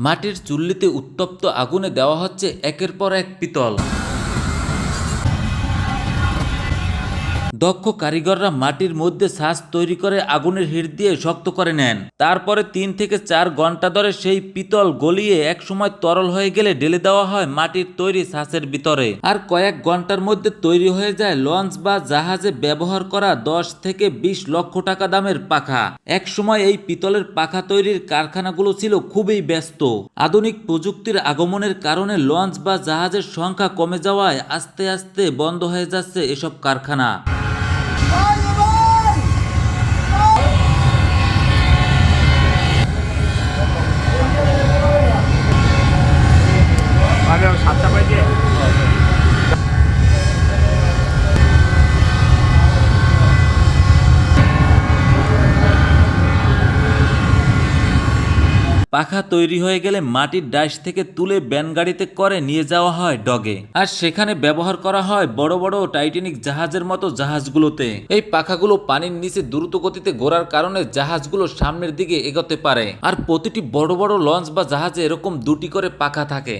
মাটির চুল্লিতে উত্তপ্ত আগুনে দেওয়া হচ্ছে একের পর এক পিতল। দক্ষ কারিগররা মাটির মধ্যে ছাঁচ তৈরি করে আগুনের হিট দিয়ে শক্ত করে নেন। তারপরে তিন থেকে চার ঘণ্টা ধরে সেই পিতল গলিয়ে একসময় তরল হয়ে গেলে ঢেলে দেওয়া হয় মাটির তৈরি শ্বাসের ভিতরে। আর কয়েক ঘণ্টার মধ্যে তৈরি হয়ে যায় লঞ্চ বা জাহাজে ব্যবহার করা দশ থেকে বিশ লক্ষ টাকা দামের পাখা। একসময় এই পিতলের পাখা তৈরির কারখানাগুলো ছিল খুবই ব্যস্ত। আধুনিক প্রযুক্তির আগমনের কারণে লঞ্চ বা জাহাজের সংখ্যা কমে যাওয়ায় আস্তে আস্তে বন্ধ হয়ে যাচ্ছে এসব কারখানা। সাতটা পাখা তৈরি হয়ে গেলে মাটির ডাইশ থেকে তুলে ব্যান গাড়িতে করে নিয়ে যাওয়া হয় ডগে। আর সেখানে ব্যবহার করা হয় বড় বড় টাইটানিক জাহাজের মতো জাহাজগুলোতে। এই পাখাগুলো পানির নিচে দ্রুত গতিতে ঘোরার কারণে জাহাজগুলো সামনের দিকে এগোতে পারে। আর প্রতিটি বড় বড় লঞ্চ বা জাহাজে এরকম দুটি করে পাখা থাকে।